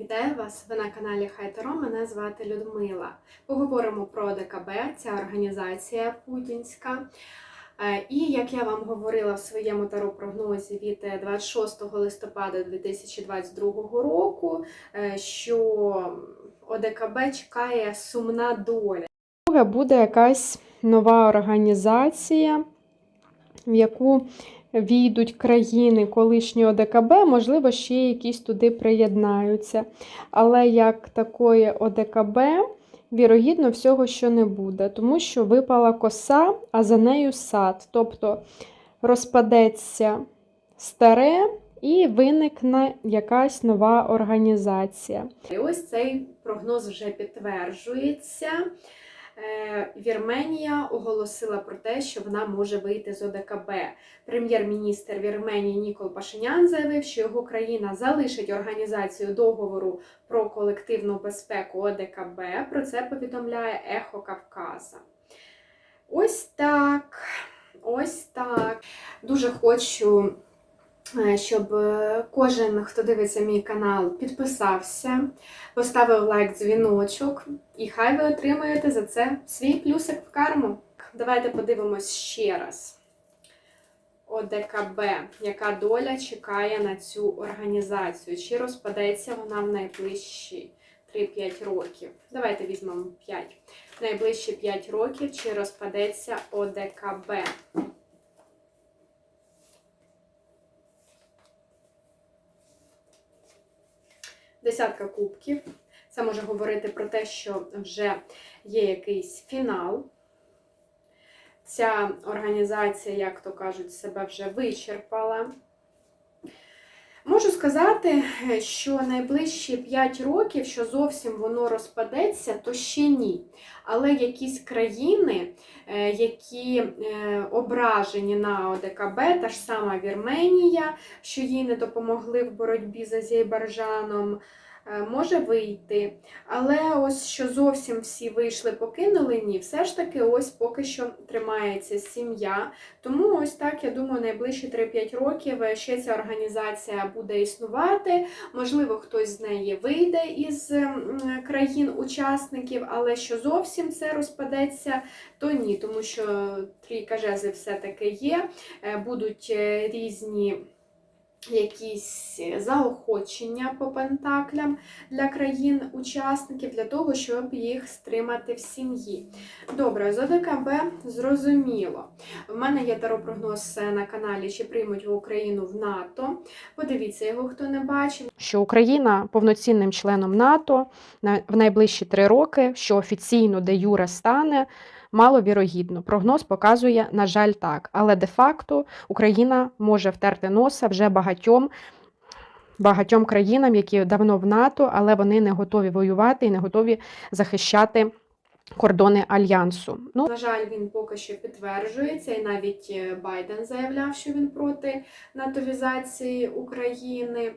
Вітаю вас! Ви на каналі Хайтеро. Мене звати Людмила. Поговоримо про ДКБ, ця організація путінська. Е, І як я вам говорила в своєму таро-прогнозі від е, 26 листопада 2022 року, е, що ОДКБ чекає сумна доля. Друге буде якась нова організація, в яку війдуть країни колишнього ОДКБ, можливо, ще якісь туди приєднаються. Але як такої ОДКБ, вірогідно, всього що не буде, тому що випала коса, а за нею сад. Тобто розпадеться старе і виникне якась нова організація. І ось цей прогноз вже підтверджується. Е, Вірменія оголосила про те, що вона може вийти з ОДКБ. Прем'єр-міністр Вірменії Нікол Пашинян заявив, що його країна залишить організацію договору про колективну безпеку ОДКБ. Про це повідомляє Ехо Кавказа. Ось так. Ось так. Дуже хочу щоб е, кожен, хто дивиться мій канал, підписався, поставив лайк, дзвіночок, і хай ви отримаєте за це свій плюсик в карму. Давайте подивимось ще раз. ОДКБ, яка доля чекає на цю організацію? Чи розпадеться вона в найближчі 3-5 років? Давайте візьмемо 5. В найближчі 5 років чи розпадеться ОДКБ? Десятка кубків. Це може говорити про те, що вже є якийсь фінал. Ця організація, як то кажуть, себе вже вичерпала. Можу сказати, що найближчі 5 років, що зовсім воно розпадеться, то ще ні. Але якісь країни, е, які е, ображені на ОДКБ, та ж сама Вірменія, що їй не допомогли в боротьбі з Азербайджаном, може вийти. Але ось що зовсім всі вийшли, покинули, ні, все ж таки, ось поки що тримається сім'я. Тому ось так, я думаю, найближчі 3-5 років е, ще ця організація буде існувати. Можливо, хтось з неї вийде із країн-учасників, але що зовсім це розпадеться, то ні, тому що трійка жезлів все-таки є, Е, будуть е, різні. Якісь заохочення по пентаклям для країн-учасників для того, щоб їх стримати в сім'ї. Добре, з зрозуміло. В мене є таро-прогноз на каналі, чи приймуть в Україну в НАТО. Подивіться його, хто не бачив. що Україна повноцінним членом НАТО на- в найближчі три роки, що офіційно де Юре стане, маловірогідно. Прогноз показує, на жаль, так. Але де-факто Україна може втерти носа вже багатьом. Багатьом країнам, які давно в НАТО, але вони не готові воювати і не готові захищати кордони альянсу. Ну, На жаль, він поки що підтверджується, і навіть е, Байден заявляв, що він проти натовізації України.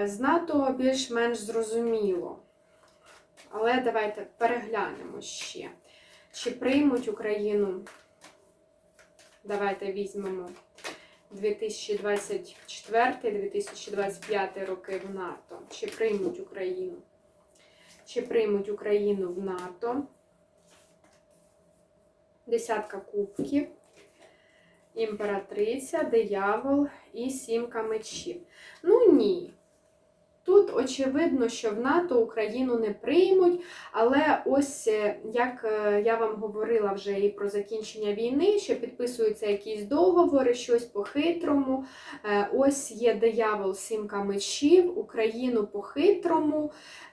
Е, З НАТО більш-менш зрозуміло. Але давайте переглянемо ще. Чи приймуть Україну? Давайте візьмемо 2024-2025 роки в НАТО. Чи приймуть Україну? Чи приймуть Україну в НАТО? Десятка кубків, імператриця, диявол і сімка мечів. Ну ні. Тут очевидно, що в НАТО Україну не приймуть, але ось е, як е, я вам говорила вже і про закінчення війни, що підписуються якісь договори, щось по-хитрому. Е, Ось є диявол сімка мечів, Україну по-хитрому,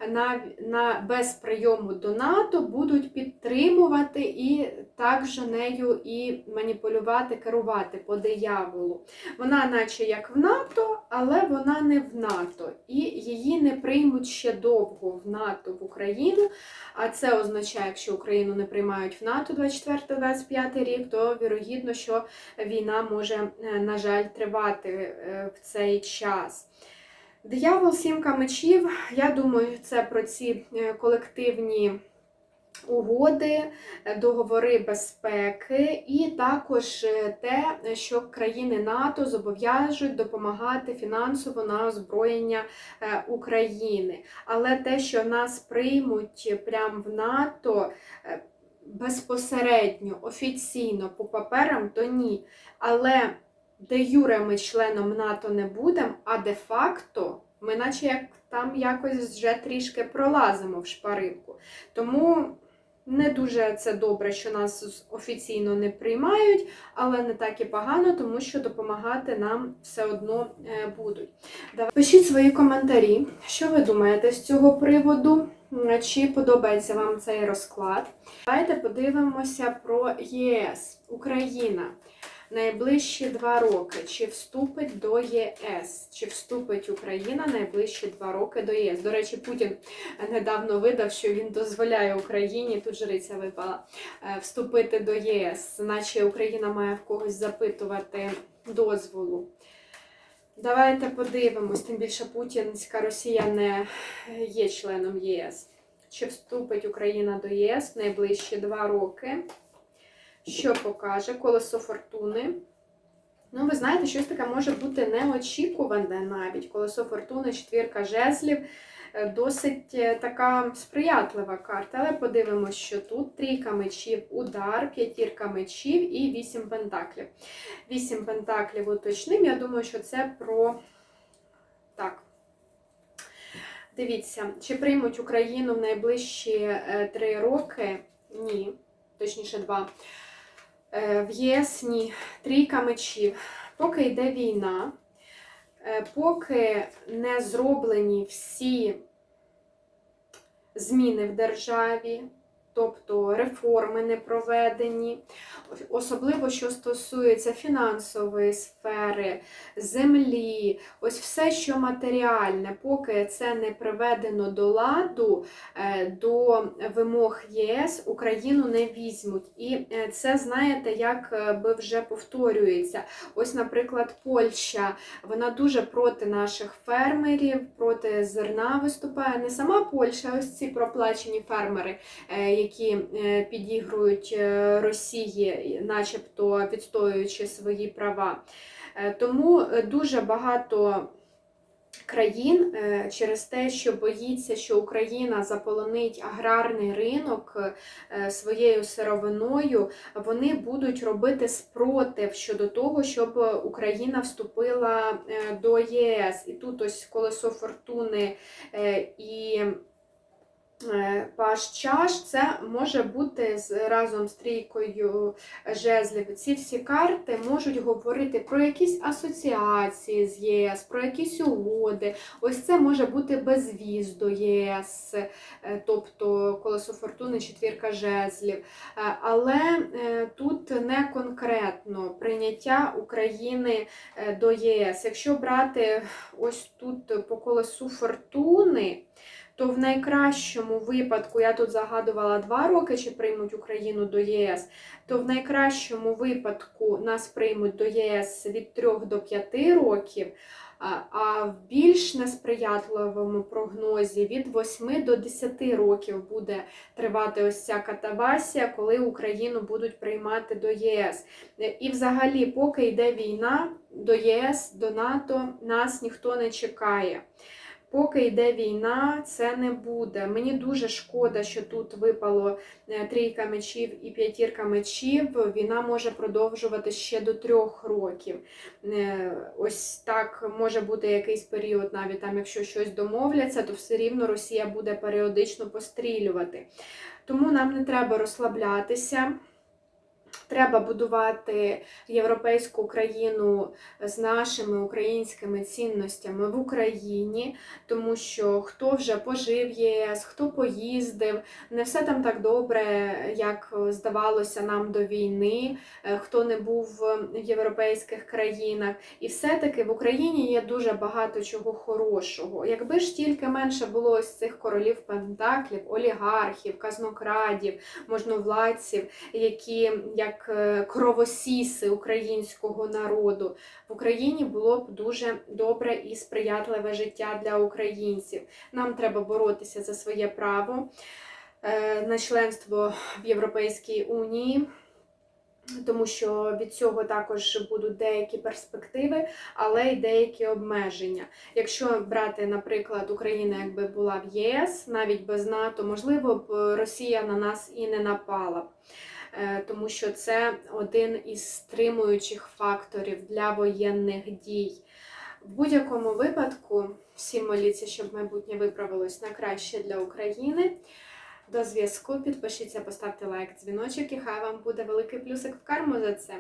на, на, без прийому до НАТО будуть підтримувати і також нею і маніпулювати, керувати по дияволу. Вона, наче як в НАТО, але вона не в НАТО. І її не приймуть ще довго в НАТО в Україну. А це означає, якщо Україну не приймають в НАТО 24-25 рік, то вірогідно, що війна може, е, на жаль, тривати е, в цей час. Диявол сімка мечів, я думаю, це про ці е, колективні угоди, е, договори безпеки, і також е, те, що країни НАТО зобов'яжуть допомагати фінансово на озброєння е, України. Але те, що нас приймуть прямо в НАТО е, безпосередньо, офіційно по паперам, то ні. Але де юре ми членом НАТО не будемо, а де-факто ми наче як там якось вже трішки пролазимо в шпаринку. Тому не дуже це добре, що нас офіційно не приймають, але не так і погано, тому що допомагати нам все одно е, будуть. Пишіть свої коментарі, що ви думаєте з цього приводу, чи подобається вам цей розклад. Давайте подивимося про ЄС. Україна. Найближчі два роки. Чи вступить до ЄС? Чи вступить Україна найближчі два роки до ЄС? До речі, Путін недавно видав, що він дозволяє Україні, тут жриця випала, е, вступити до ЄС, наче Україна має в когось запитувати дозволу. Давайте подивимось, тим більше путінська Росія не є членом ЄС. Чи вступить Україна до ЄС в найближчі два роки? Що покаже колесо фортуни? Ну, ви знаєте, щось таке може бути неочікуване навіть. Колесо фортуни, четвірка жезлів, е, досить е, така сприятлива карта. Але подивимося, що тут трійка мечів, удар, п'ятірка мечів і вісім пентаклів. Вісім пентаклів уточним. Я думаю, що це про так. Дивіться, чи приймуть Україну в найближчі е, три роки? Ні, точніше, два. Е, В ЄС ні. Трійка мечів. Поки йде війна, е, поки не зроблені всі зміни в державі, тобто реформи не проведені, особливо що стосується фінансової сфери, землі, ось все, що матеріальне, поки це не приведено до ладу, е, до вимог ЄС, Україну не візьмуть. І е, це, знаєте, як е, би вже повторюється. Ось, наприклад, Польща, вона дуже проти наших фермерів, проти зерна виступає. Не сама Польща, ось ці проплачені фермери, які е, підігрують е, Росії, начебто відстоюючи свої права. Е, Тому дуже багато країн через те, що боїться, що Україна заполонить аграрний ринок своєю сировиною, вони будуть робити спротив щодо того, щоб Україна вступила до ЄС. І тут ось колесо фортуни і паш чаш, це може бути разом з трійкою жезлів. Ці всі карти можуть говорити про якісь асоціації з ЄС, про якісь угоди. Ось це може бути безвіз до ЄС, е, тобто колесо фортуни, четвірка жезлів. Е, Але е, тут не конкретно прийняття України е, до ЄС. Якщо брати ось тут по колесу фортуни, то в найкращому випадку, я тут загадувала два роки, чи приймуть Україну до ЄС, то в найкращому випадку нас приймуть до ЄС від 3 до 5 років, а- в більш несприятливому прогнозі від 8 до 10 років буде тривати ось ця катавасія, коли Україну будуть приймати до ЄС. І взагалі, поки йде війна, до ЄС, до НАТО нас ніхто не чекає. Поки йде війна, це не буде. Мені дуже шкода, що тут випало е, трійка мечів і п'ятірка мечів. Війна може продовжувати ще до трьох років. Е, Ось так може бути якийсь період, навіть там, якщо щось домовляться, то все рівно Росія буде періодично пострілювати. Тому нам не треба розслаблятися. Треба будувати європейську країну з нашими українськими цінностями в Україні, тому що хто вже пожив ЄС, хто поїздив, не все там так добре, як здавалося нам до війни, е, хто не був в європейських країнах. І все-таки в Україні є дуже багато чого хорошого. Якби ж тільки менше було ось цих королів пентаклів, олігархів, казнокрадів, можновладців, які як е, кровосіси українського народу в Україні було б дуже добре і сприятливе життя для українців. Нам треба боротися за своє право. е, на членство в Європейській Унії. Тому що від цього також будуть деякі перспективи, але й деякі обмеження. Якщо брати, наприклад, Україна якби була в ЄС, навіть без НАТО, можливо б Росія на нас і не напала, б. Е, тому що це один із стримуючих факторів для воєнних дій. В будь-якому випадку всі моліться, щоб майбутнє виправилось на краще для України. До зв'язку підпишіться, поставте лайк, дзвіночок, і хай вам буде великий плюсик в карму за це.